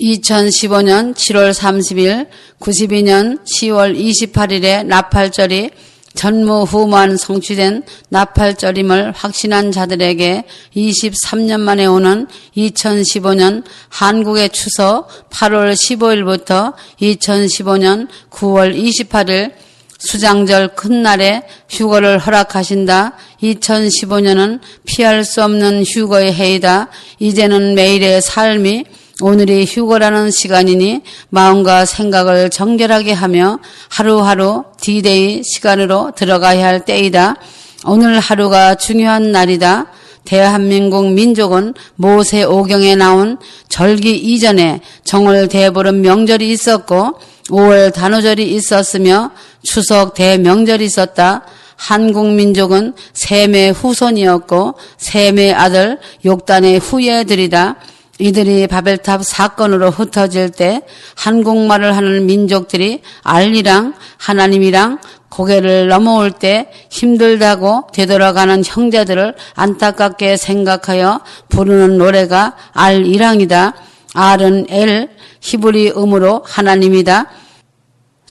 2015년 7월 30일, 92년 10월 28일에 나팔절이 전무후무한 성취된 나팔절임을 확신한 자들에게 23년 만에 오는 2015년 한국의 추석 8월 15일부터 2015년 9월 28일 수장절 큰 날에 휴거를 허락하신다. 2015년은 피할 수 없는 휴거의 해이다. 이제는 매일의 삶이 오늘이 휴거라는 시간이니 마음과 생각을 정결하게 하며 하루하루 디데이 시간으로 들어가야 할 때이다. 오늘 하루가 중요한 날이다. 대한민국 민족은 모세 오경에 나온 절기 이전에 정월 대보름 명절이 있었고 5월 단오절이 있었으며 추석 대명절이 있었다. 한국 민족은 셈의 후손이었고 셈의 아들 욕단의 후예들이다. 이들이 바벨탑 사건으로 흩어질 때 한국말을 하는 민족들이 알리랑 하나님이랑 고개를 넘어올 때 힘들다고 되돌아가는 형제들을 안타깝게 생각하여 부르는 노래가 알이랑이다. 알은 엘, 히브리 음으로 하나님이다.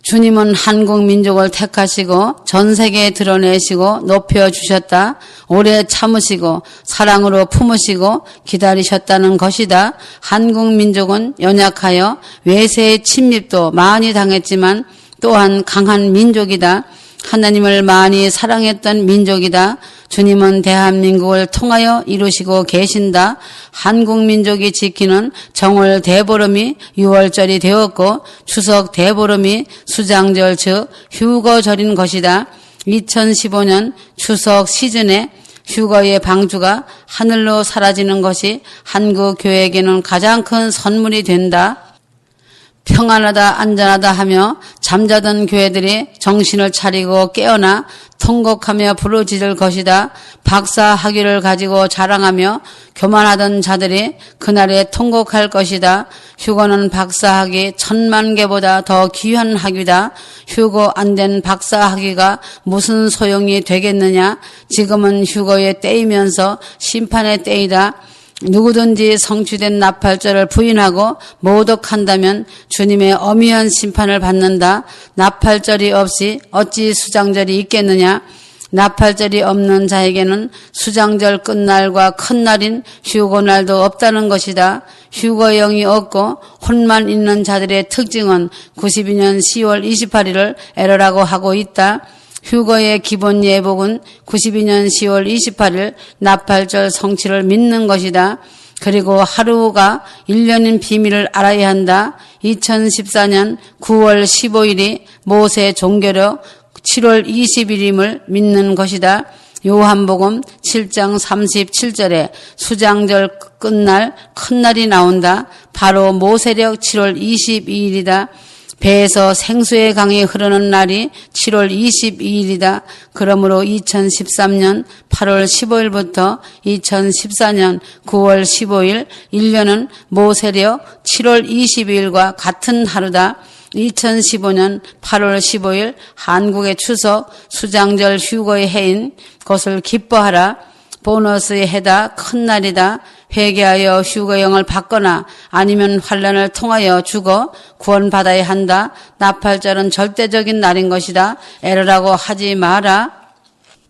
주님은 한국 민족을 택하시고 전 세계에 드러내시고 높여 주셨다. 오래 참으시고 사랑으로 품으시고 기다리셨다는 것이다. 한국 민족은 연약하여 외세의 침입도 많이 당했지만 또한 강한 민족이다. 하나님을 많이 사랑했던 민족이다. 주님은 대한민국을 통하여 이루시고 계신다. 한국 민족이 지키는 정월 대보름이 6월절이 되었고 추석 대보름이 수장절 즉 휴거절인 것이다. 2015년 추석 시즌에 휴거의 방주가 하늘로 사라지는 것이 한국 교회에게는 가장 큰 선물이 된다. 평안하다 안전하다 하며 잠자던 교회들이 정신을 차리고 깨어나 통곡하며 부르짖을 것이다. 박사 학위를 가지고 자랑하며 교만하던 자들이 그날에 통곡할 것이다. 휴거는 박사 학위 천만 개보다 더 귀한 학위다. 휴거 안된 박사 학위가 무슨 소용이 되겠느냐? 지금은 휴거의 때이면서 심판의 때이다. 누구든지 성취된 나팔절을 부인하고 모독한다면 주님의 어미한 심판을 받는다. 나팔절이 없이 어찌 수장절이 있겠느냐? 나팔절이 없는 자에게는 수장절 끝날과 큰 날인 휴거날도 없다는 것이다. 휴거영이 없고 혼만 있는 자들의 특징은 92년 10월 28일을 에러라고 하고 있다. 휴거의 기본 예복은 92년 10월 28일 나팔절 성취를 믿는 것이다. 그리고 하루가 1년인 비밀을 알아야 한다. 2014년 9월 15일이 모세 종교로 7월 20일임을 믿는 것이다. 요한복음 7장 37절에 수장절 끝날 큰 날이 나온다. 바로 모세력 7월 22일이다. 배에서 생수의 강이 흐르는 날이 7월 22일이다. 그러므로 2013년 8월 15일부터 2014년 9월 15일 1년은 모세력 7월 22일과 같은 하루다. 2015년 8월 15일 한국의 추석 수장절 휴거의 해인 것을 기뻐하라. 보너스의 해다 큰 날이다. 회개하여 휴거 영을 받거나 아니면 환란을 통하여 죽어 구원받아야 한다. 나팔절은 절대적인 날인 것이다. 에러라고 하지 마라.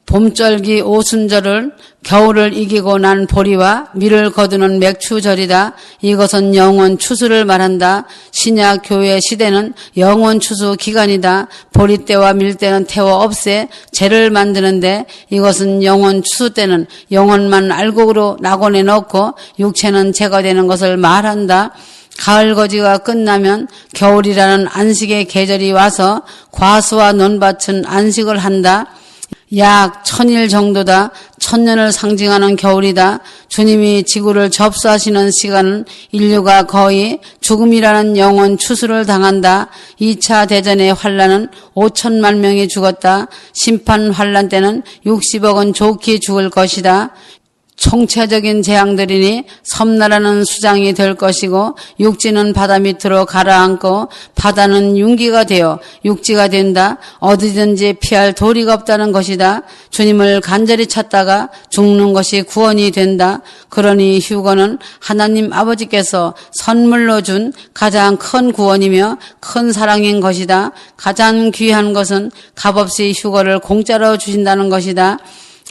봄절기 오순절을 겨울을 이기고 난 보리와 밀을 거두는 맥추절이다. 이것은 영원 추수를 말한다. 신약 교회 시대는 영원 추수 기간이다. 보리 때와 밀 때는 태워 없애 재를 만드는데 이것은 영원 추수 때는 영원만 알곡으로 낙원에 넣고 육체는 제거되는 것을 말한다. 가을 거지가 끝나면 겨울이라는 안식의 계절이 와서 과수와 논밭은 안식을 한다. 약 천일 정도다. 천년을 상징하는 겨울이다. 주님이 지구를 접수하시는 시간은 인류가 거의 죽음이라는 영원 추수를 당한다. 2차 대전의 환란은 5천만 명이 죽었다. 심판 환란 때는 60억 은 좋게 죽을 것이다. 총체적인 재앙들이니 섬나라는 수장이 될 것이고 육지는 바다 밑으로 가라앉고 바다는 융기가 되어 육지가 된다. 어디든지 피할 도리가 없다는 것이다. 주님을 간절히 찾다가 죽는 것이 구원이 된다. 그러니 휴거는 하나님 아버지께서 선물로 준 가장 큰 구원이며 큰 사랑인 것이다. 가장 귀한 것은 값없이 휴거를 공짜로 주신다는 것이다.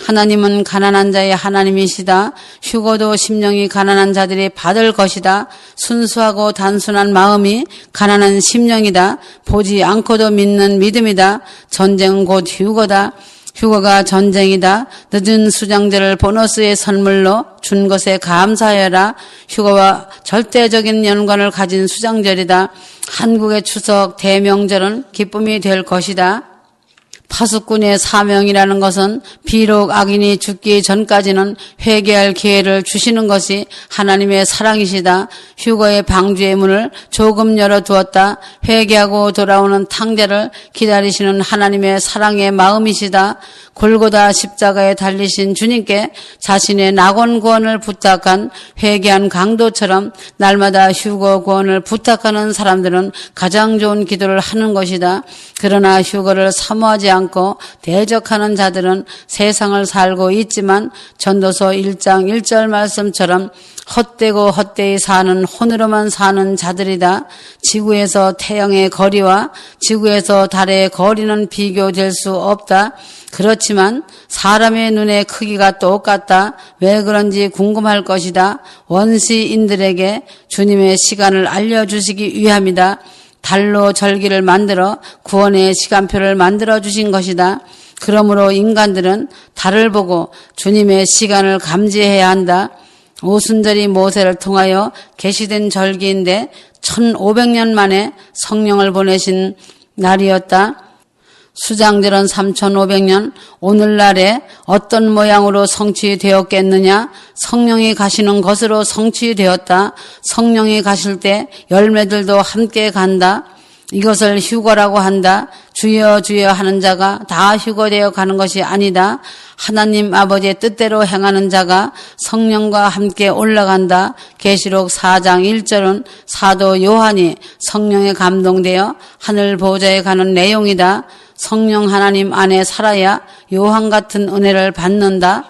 하나님은 가난한 자의 하나님이시다. 휴고도 심령이 가난한 자들이 받을 것이다. 순수하고 단순한 마음이 가난한 심령이다. 보지 않고도 믿는 믿음이다. 전쟁은 곧 휴고다. 휴거가 전쟁이다. 늦은 수장들을 보너스의 선물로 준 것에 감사하여라. 휴거와 절대적인 연관을 가진 수장절이다. 한국의 추석 대명절은 기쁨이 될 것이다. 파수꾼의 사명이라는 것은 비록 악인이 죽기 전까지는 회개할 기회를 주시는 것이 하나님의 사랑이시다. 휴거의 방주의 문을 조금 열어두었다. 회개하고 돌아오는 탕자를 기다리시는 하나님의 사랑의 마음이시다. 골고다 십자가에 달리신 주님께 자신의 낙원 구원을 부탁한 회개한 강도처럼 날마다 휴거 구원을 부탁하는 사람들은 가장 좋은 기도를 하는 것이다. 그러나 휴거를 사모하지 않고 대적하는 자들은 세상을 살고 있지만 전도서 1장 1절 말씀처럼 헛되고 헛되이 사는 혼으로만 사는 자들이다. 지구에서 태양의 거리와 지구에서 달의 거리는 비교될 수 없다. 그렇지만 사람의 눈의 크기가 똑같다. 왜 그런지 궁금할 것이다. 원시인들에게 주님의 시간을 알려주시기 위함이다. 달로 절기를 만들어 구원의 시간표를 만들어 주신 것이다. 그러므로 인간들은 달을 보고 주님의 시간을 감지해야 한다. 오순절이 모세를 통하여 계시된 절기인데 1500년 만에 성령을 보내신 날이었다. 수장절은 3500년 오늘날에 어떤 모양으로 성취되었겠느냐? 성령이 가시는 것으로 성취되었다. 성령이 가실 때 열매들도 함께 간다. 이것을 휴거라고 한다. 주여 주여 하는 자가 다 휴거되어 가는 것이 아니다. 하나님 아버지의 뜻대로 행하는 자가 성령과 함께 올라간다. 계시록 4장 1절은 사도 요한이 성령에 감동되어 하늘 보좌에 가는 내용이다 성령 하나님 안에 살아야 요한 같은 은혜를 받는다.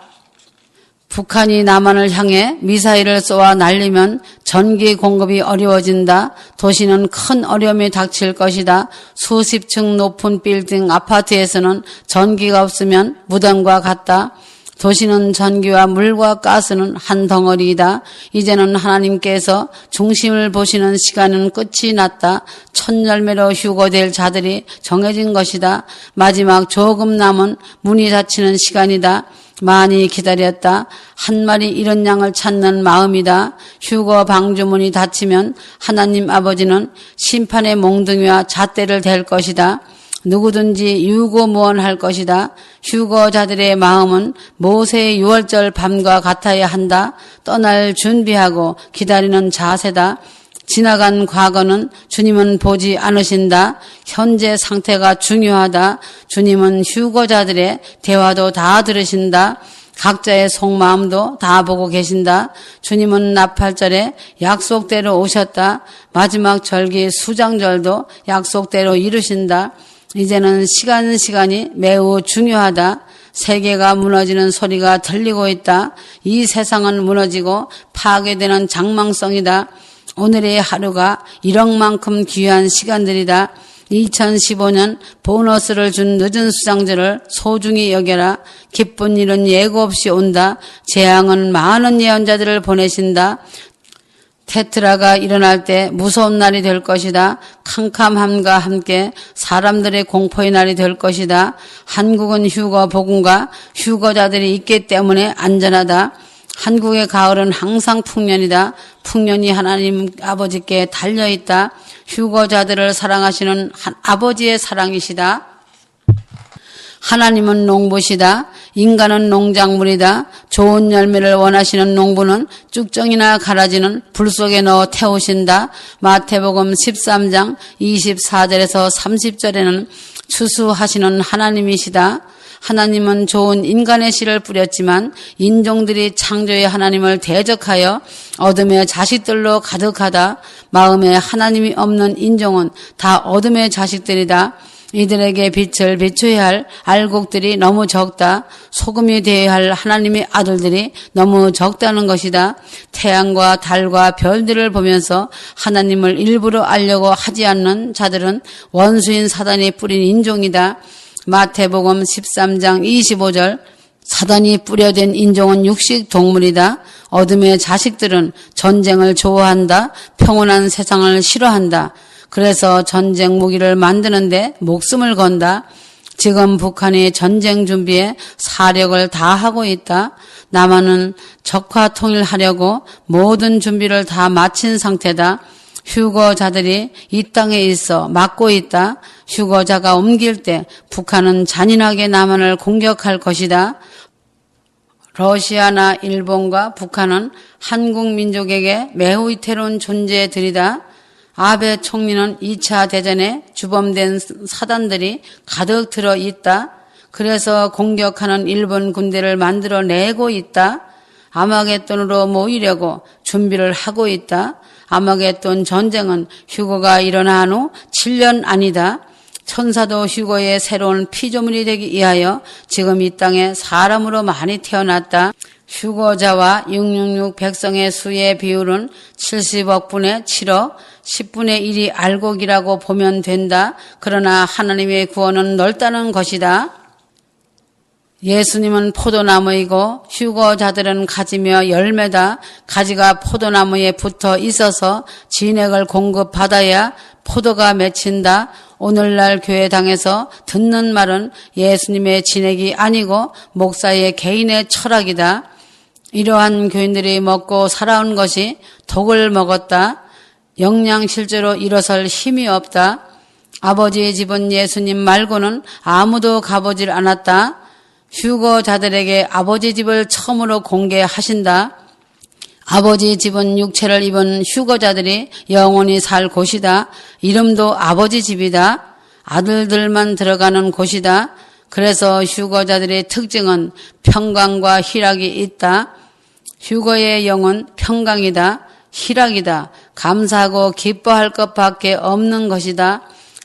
북한이 남한을 향해 미사일을 쏘아 날리면 전기 공급이 어려워진다. 도시는 큰 어려움이 닥칠 것이다. 수십 층 높은 빌딩 아파트에서는 전기가 없으면 무덤과 같다. 도시는 전기와 물과 가스는 한 덩어리이다. 이제는 하나님께서 중심을 보시는 시간은 끝이 났다. 첫 열매로 휴거될 자들이 정해진 것이다. 마지막 조금 남은 문이 닫히는 시간이다. 많이 기다렸다. 한 마리 이런 양을 찾는 마음이다. 휴거 방주문이 닫히면 하나님 아버지는 심판의 몽둥이와 잣대를 댈 것이다. 누구든지 유고무원할 것이다. 휴거자들의 마음은 모세의 유월절 밤과 같아야 한다. 떠날 준비하고 기다리는 자세다. 지나간 과거는 주님은 보지 않으신다. 현재 상태가 중요하다. 주님은 휴거자들의 대화도 다 들으신다. 각자의 속마음도 다 보고 계신다. 주님은 나팔절에 약속대로 오셨다. 마지막 절기 수장절도 약속대로 이루신다. 이제는 시간 시간이 매우 중요하다. 세계가 무너지는 소리가 들리고 있다. 이 세상은 무너지고 파괴되는 장망성이다. 오늘의 하루가 1억만큼 귀한 시간들이다. 2015년 보너스를 준 늦은 수장들을 소중히 여겨라. 기쁜 일은 예고 없이 온다. 재앙은 많은 예언자들을 보내신다. 테트라가 일어날 때 무서운 날이 될 것이다. 캄캄함과 함께 사람들의 공포의 날이 될 것이다. 한국은 휴거 복음과 휴거자들이 있기 때문에 안전하다. 한국의 가을은 항상 풍년이다. 풍년이 하나님 아버지께 달려있다. 휴거자들을 사랑하시는 아버지의 사랑이시다. 하나님은 농부시다. 인간은 농작물이다. 좋은 열매를 원하시는 농부는 쭉정이나 가라지는 불 속에 넣어 태우신다. 마태복음 13장 24절에서 30절에는 추수하시는 하나님이시다. 하나님은 좋은 인간의 씨를 뿌렸지만 인종들이 창조의 하나님을 대적하여 어둠의 자식들로 가득하다. 마음에 하나님이 없는 인종은 다 어둠의 자식들이다. 이들에게 빛을 비춰야 할 알곡들이 너무 적다. 소금이 되어야 할 하나님의 아들들이 너무 적다는 것이다. 태양과 달과 별들을 보면서 하나님을 일부러 알려고 하지 않는 자들은 원수인 사단이 뿌린 인종이다. 마태복음 13장 25절 사단이 뿌려댄 인종은 육식 동물이다. 어둠의 자식들은 전쟁을 좋아한다. 평온한 세상을 싫어한다. 그래서 전쟁 무기를 만드는데 목숨을 건다. 지금 북한이 전쟁 준비에 사력을 다하고 있다. 남한은 적화 통일하려고 모든 준비를 다 마친 상태다. 휴거자들이 이 땅에 있어 막고 있다. 휴거자가 옮길 때 북한은 잔인하게 남한을 공격할 것이다. 러시아나 일본과 북한은 한국 민족에게 매우 위태로운 존재들이다. 아베 총리는 2차 대전에 주범된 사단들이 가득 들어 있다. 그래서 공격하는 일본 군대를 만들어내고 있다. 아마겟돈으로 모이려고 준비를 하고 있다. 아마겟돈 전쟁은 휴거가 일어난 후 7년 아니다. 천사도 휴거의 새로운 피조물이 되기 위하여 지금 이 땅에 사람으로 많이 태어났다. 휴거자와 666 백성의 수의 비율은 70억 분의 7억, 10분의 1이 알곡이라고 보면 된다. 그러나 하나님의 구원은 넓다는 것이다. 예수님은 포도나무이고 휴거자들은 가지며 열매다. 가지가 포도나무에 붙어 있어서 진액을 공급받아야 포도가 맺힌다. 오늘날 교회당에서 듣는 말은 예수님의 진액이 아니고 목사의 개인의 철학이다. 이러한 교인들이 먹고 살아온 것이 독을 먹었다. 영양 실제로 일어설 힘이 없다. 아버지의 집은 예수님 말고는 아무도 가보질 않았다. 휴거자들에게 아버지 집을 처음으로 공개하신다. 아버지 집은 육체를 입은 휴거자들이 영원히 살 곳이다. 이름도 아버지 집이다. 아들들만 들어가는 곳이다. 그래서 휴거자들의 특징은 평강과 희락이 있다. 휴거의 영은 평강이다. 희락이다. 감사하고 기뻐할 것밖에 없는 것이다.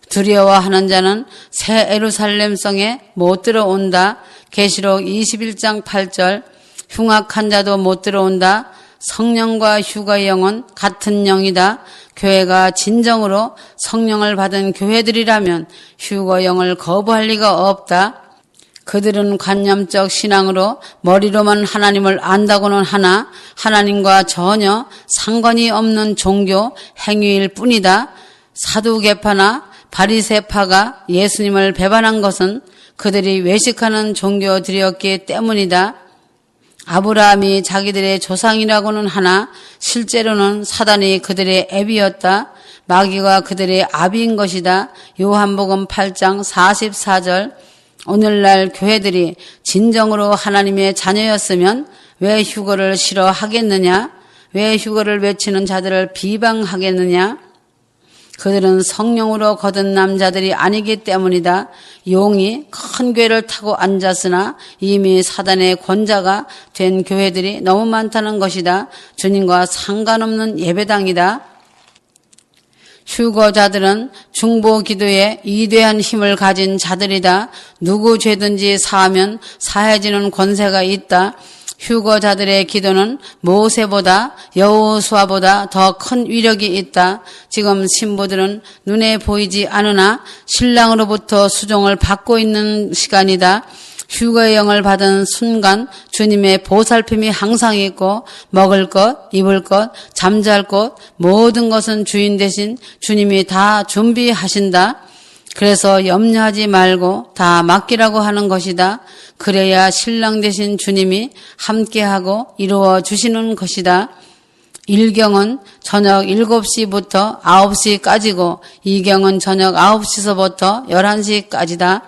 두려워하는 자는 새 에루살렘성에 못 들어온다. 계시록 21장 8절 흉악한 자도 못 들어온다. 성령과 휴가의 영은 같은 영이다. 교회가 진정으로 성령을 받은 교회들이라면 휴거 영을 거부할 리가 없다. 그들은 관념적 신앙으로 머리로만 하나님을 안다고는 하나 하나님과 전혀 상관이 없는 종교 행위일 뿐이다. 사두개파나 바리세파가 예수님을 배반한 것은 그들이 외식하는 종교들이었기 때문이다. 아브라함이 자기들의 조상이라고는 하나 실제로는 사단이 그들의 앱이었다. 마귀가 그들의 아비인 것이다. 요한복음 8장 44절 오늘날 교회들이 진정으로 하나님의 자녀였으면 왜 휴거를 싫어하겠느냐? 왜 휴거를 외치는 자들을 비방하겠느냐? 그들은 성령으로 거둔 남자들이 아니기 때문이다. 용이 큰 괴를 타고 앉았으나 이미 사단의 권자가 된 교회들이 너무 많다는 것이다. 주님과 상관없는 예배당이다. 휴거자들은 중보 기도에 이대한 힘을 가진 자들이다. 누구 죄든지 사하면 사해지는 권세가 있다. 휴거자들의 기도는 모세보다 여호수아보다 더 큰 위력이 있다. 지금 신부들은 눈에 보이지 않으나 신랑으로부터 수종을 받고 있는 시간이다. 휴거의 영을 받은 순간 주님의 보살핌이 항상 있고 먹을 것, 입을 것, 잠잘 것 모든 것은 주인 대신 주님이 다 준비하신다. 그래서 염려하지 말고 다 맡기라고 하는 것이다. 그래야 신랑 대신 주님이 함께하고 이루어 주시는 것이다. 일경은 저녁 7시부터 9시까지고 이경은 저녁 9시서부터 11시까지다.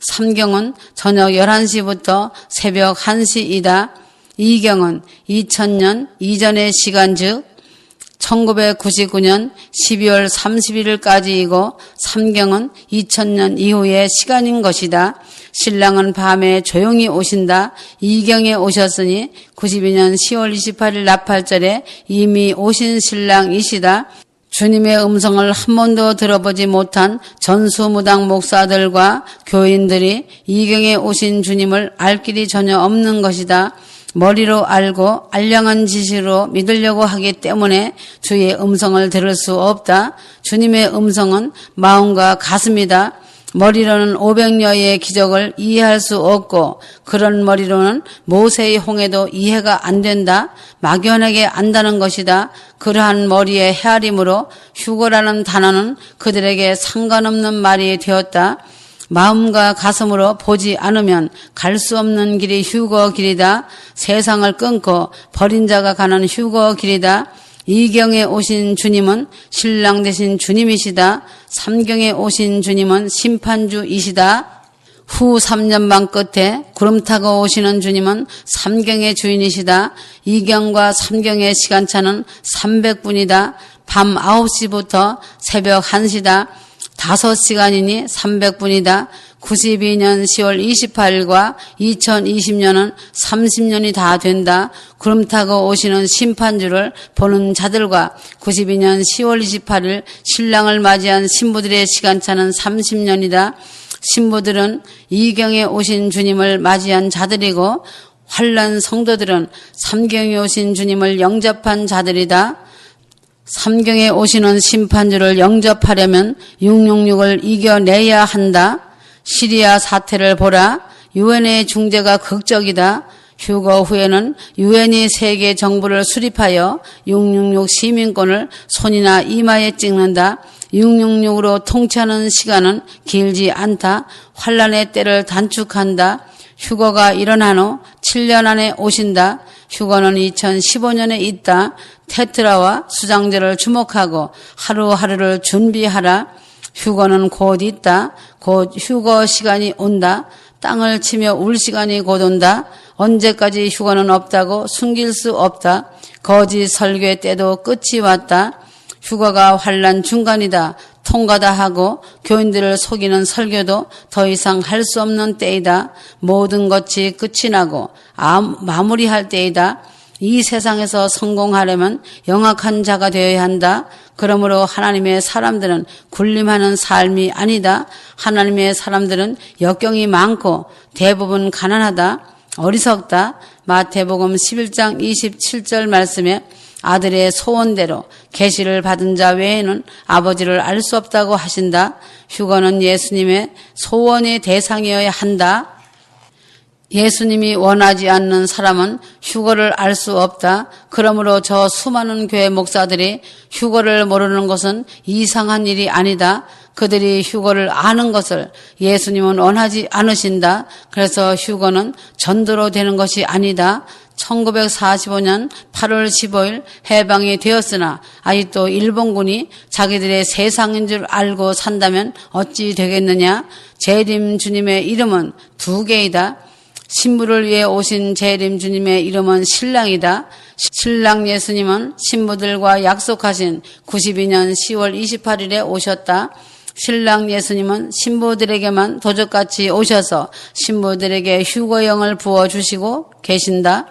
삼경은 저녁 11시부터 새벽 1시이다. 이경은 2000년 이전의 시간 즉 1999년 12월 31일까지이고 삼경은 2000년 이후의 시간인 것이다. 신랑은 밤에 조용히 오신다. 이경에 오셨으니 92년 10월 28일 나팔절에 이미 오신 신랑이시다. 주님의 음성을 한 번도 들어보지 못한 전수무당 목사들과 교인들이 이경에 오신 주님을 알 길이 전혀 없는 것이다. 머리로 알고 알량한 지시로 믿으려고 하기 때문에 주의 음성을 들을 수 없다. 주님의 음성은 마음과 가슴이다. 머리로는 500여의 기적을 이해할 수 없고 그런 머리로는 모세의 홍해도 이해가 안 된다. 막연하게 안다는 것이다. 그러한 머리의 헤아림으로 휴거라는 단어는 그들에게 상관없는 말이 되었다. 마음과 가슴으로 보지 않으면 갈 수 없는 길이 휴거 길이다. 세상을 끊고 버린 자가 가는 휴거 길이다. 이경에 오신 주님은 신랑 되신 주님이시다. 삼경에 오신 주님은 심판주이시다. 후 3년 반 끝에 구름 타고 오시는 주님은 삼경의 주인이시다. 이경과 삼경의 시간차는 300분이다. 밤 9시부터 새벽 1시다. 5시간이니 300분이다. 92년 10월 28일과 2020년은 30년이 다 된다. 구름 타고 오시는 심판주를 보는 자들과 92년 10월 28일 신랑을 맞이한 신부들의 시간차는 30년이다. 신부들은 이경에 오신 주님을 맞이한 자들이고 환란 성도들은 삼경에 오신 주님을 영접한 자들이다. 삼경에 오시는 심판주를 영접하려면 666을 이겨내야 한다. 시리아 사태를 보라. 유엔의 중재가 극적이다. 휴거 후에는 유엔이 세계 정부를 수립하여 666 시민권을 손이나 이마에 찍는다. 666으로 통치하는 시간은 길지 않다. 환란의 때를 단축한다. 휴거가 일어난 후 7년 안에 오신다. 휴거는 2015년에 있다. 테트라와 수장제를 주목하고 하루하루를 준비하라. 휴거는 곧 있다. 곧 휴거 시간이 온다. 땅을 치며 울 시간이 곧 온다. 언제까지 휴거는 없다고 숨길 수 없다. 거짓 설교의 때도 끝이 왔다. 휴거가 환란 중간이다. 통과다 하고 교인들을 속이는 설교도 더 이상 할 수 없는 때이다. 모든 것이 끝이 나고 마무리할 때이다. 이 세상에서 성공하려면 영악한 자가 되어야 한다. 그러므로 하나님의 사람들은 군림하는 삶이 아니다. 하나님의 사람들은 역경이 많고 대부분 가난하다. 어리석다. 마태복음 11장 27절 말씀에 아들의 소원대로 계시를 받은 자 외에는 아버지를 알 수 없다고 하신다. 휴거는 예수님의 소원의 대상이어야 한다. 예수님이 원하지 않는 사람은 휴거를 알 수 없다. 그러므로 저 수많은 교회 목사들이 휴거를 모르는 것은 이상한 일이 아니다. 그들이 휴거를 아는 것을 예수님은 원하지 않으신다. 그래서 휴거는 전도로 되는 것이 아니다. 1945년 8월 15일 해방이 되었으나 아직도 일본군이 자기들의 세상인 줄 알고 산다면 어찌 되겠느냐? 재림 주님의 이름은 두 개이다. 신부를 위해 오신 재림 주님의 이름은 신랑이다. 신랑 예수님은 신부들과 약속하신 92년 10월 28일에 오셨다. 신랑 예수님은 신부들에게만 도적같이 오셔서 신부들에게 휴거영을 부어주시고 계신다.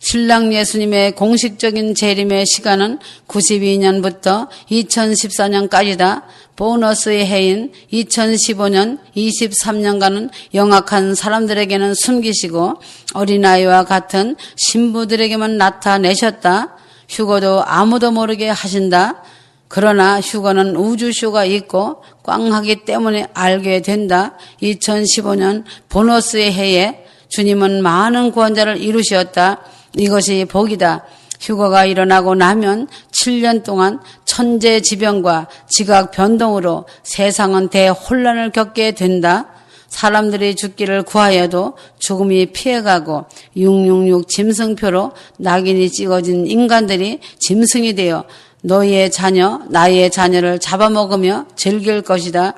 신랑 예수님의 공식적인 재림의 시간은 92년부터 2014년까지다. 보너스의 해인 2015년 23년간은 영악한 사람들에게는 숨기시고 어린아이와 같은 신부들에게만 나타내셨다. 휴거도 아무도 모르게 하신다. 그러나 휴거는 우주쇼가 있고 꽝하기 때문에 알게 된다. 2015년 보너스의 해에 주님은 많은 구원자를 이루셨다. 이것이 복이다. 휴거가 일어나고 나면 7년 동안 천재지변과 지각 변동으로 세상은 대혼란을 겪게 된다. 사람들이 죽기를 구하여도 죽음이 피해가고 666 짐승표로 낙인이 찍어진 인간들이 짐승이 되어 너희의 자녀, 나의 자녀를 잡아먹으며 즐길 것이다.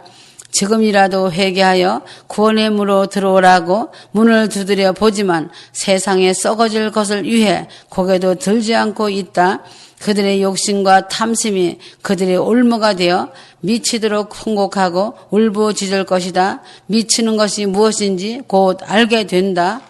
지금이라도 회개하여 구원의 문으로 들어오라고 문을 두드려 보지만 세상에 썩어질 것을 위해 고개도 들지 않고 있다. 그들의 욕심과 탐심이 그들의 올무가 되어 미치도록 통곡하고 울부짖을 것이다. 미치는 것이 무엇인지 곧 알게 된다.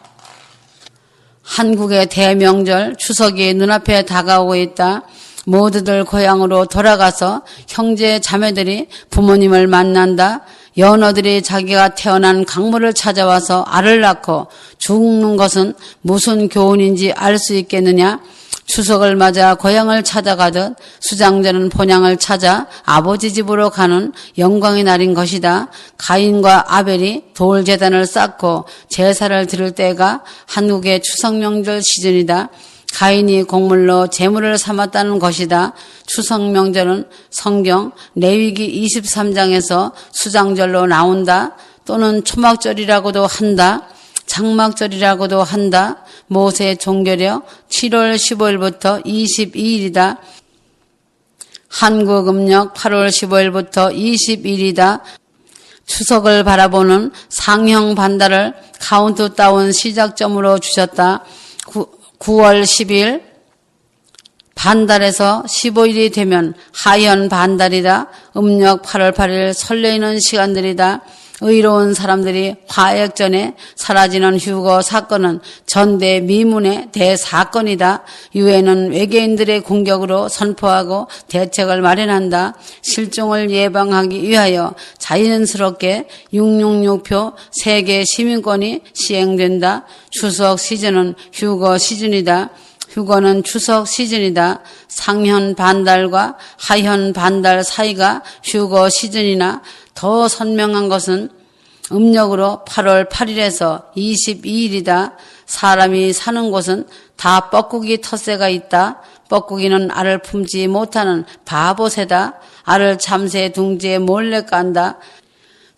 한국의 대명절 추석이 눈앞에 다가오고 있다. 모두들 고향으로 돌아가서 형제 자매들이 부모님을 만난다. 연어들이 자기가 태어난 강물을 찾아와서 알을 낳고 죽는 것은 무슨 교훈인지 알 수 있겠느냐? 추석을 맞아 고향을 찾아가듯 수장자는 본향을 찾아 아버지 집으로 가는 영광의 날인 것이다. 가인과 아벨이 돌 재단을 쌓고 제사를 드릴 때가 한국의 추석 명절 시즌이다. 가인이 곡물로 재물을 삼았다는 것이다. 추석 명절은 성경 레위기 23장에서 수장절로 나온다. 또는 초막절이라고도 한다. 장막절이라고도 한다. 모세 종교려 7월 15일부터 22일이다. 한국 음력 8월 15일부터 22일이다. 추석을 바라보는 상형 반달을 카운트다운 시작점으로 주셨다. 9월 10일 반달에서 15일이 되면 하연 반달이다. 음력 8월 8일 설레이는 시간들이다. 의로운 사람들이 화액전에 사라지는 휴거 사건은 전대 미문의 대사건이다. 유엔은 외계인들의 공격으로 선포하고 대책을 마련한다. 실종을 예방하기 위하여 자연스럽게 666표 세계 시민권이 시행된다. 추석 시즌은 휴거 시즌이다. 휴거는 추석 시즌이다. 상현 반달과 하현 반달 사이가 휴거 시즌이나 더 선명한 것은 음력으로 8월 8일에서 22일이다. 사람이 사는 곳은 다 뻐꾸기 텃새가 있다. 뻐꾸기는 알을 품지 못하는 바보새다. 알을 참새 둥지에 몰래 깐다.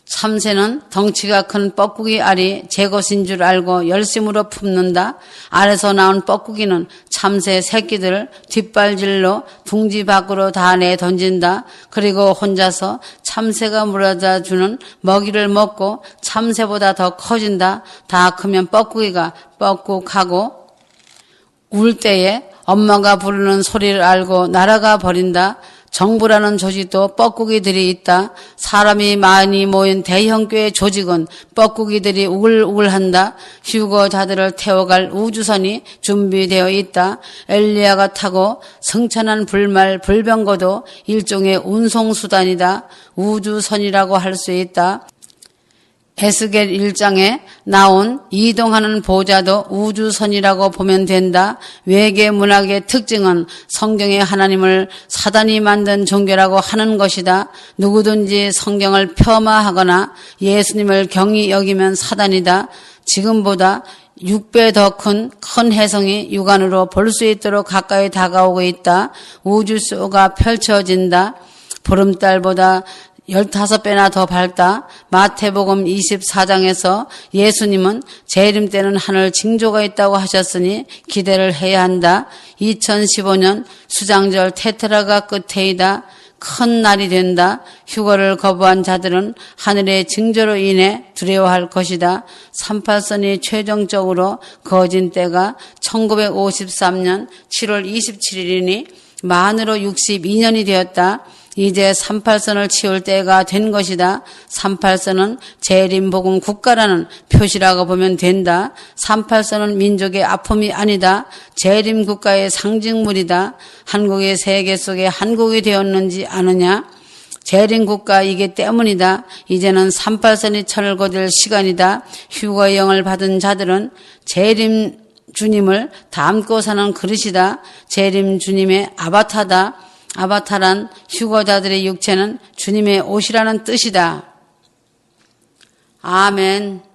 참새는 덩치가 큰 뻐꾸기 알이 제 것인 줄 알고 열심으로 품는다. 알에서 나온 뻐꾸기는 참새 새끼들을 뒷발질로 둥지 밖으로 다 내 던진다. 그리고 혼자서 참새가 물어다 주는 먹이를 먹고 참새보다 더 커진다. 다 크면 뻐꾸기가 뻐꾹하고 울 때에 엄마가 부르는 소리를 알고 날아가 버린다. 정부라는 조직도 뻐꾸기들이 있다. 사람이 많이 모인 대형교회 조직은 뻐꾸기들이 우글우글한다. 휴거자들을 태워갈 우주선이 준비되어 있다. 엘리야가 타고 승천한 불말 불병거도 일종의 운송수단이다. 우주선이라고 할 수 있다. 에스겔 1장에 나온 이동하는 보좌도 우주선이라고 보면 된다. 외계 문학의 특징은 성경의 하나님을 사단이 만든 종교라고 하는 것이다. 누구든지 성경을 폄하하거나 예수님을 경히 여기면 사단이다. 지금보다 6배 더 큰 큰 해성이 육안으로 볼 수 있도록 가까이 다가오고 있다. 우주쇼가 펼쳐진다. 보름달보다 15배나 더 밝다. 마태복음 24장에서 예수님은 재림 때는 하늘 징조가 있다고 하셨으니 기대를 해야 한다. 2015년 수장절 테트라가 끝에이다. 큰 날이 된다. 휴거를 거부한 자들은 하늘의 징조로 인해 두려워할 것이다. 38선이 최종적으로 거진 때가 1953년 7월 27일이니 만으로 62년이 되었다. 이제 38선을 치울 때가 된 것이다. 38선은 재림복음 국가라는 표시라고 보면 된다. 38선은 민족의 아픔이 아니다. 재림 국가의 상징물이다. 한국의 세계 속에 한국이 되었는지 아느냐? 재림 국가 이기 때문이다. 이제는 38선이 천을 거둘 시간이다. 휴거영을 받은 자들은 재림 주님을 담고 사는 그릇이다. 재림 주님의 아바타다. 아바타란 휴거자들의 육체는 주님의 옷이라는 뜻이다. 아멘.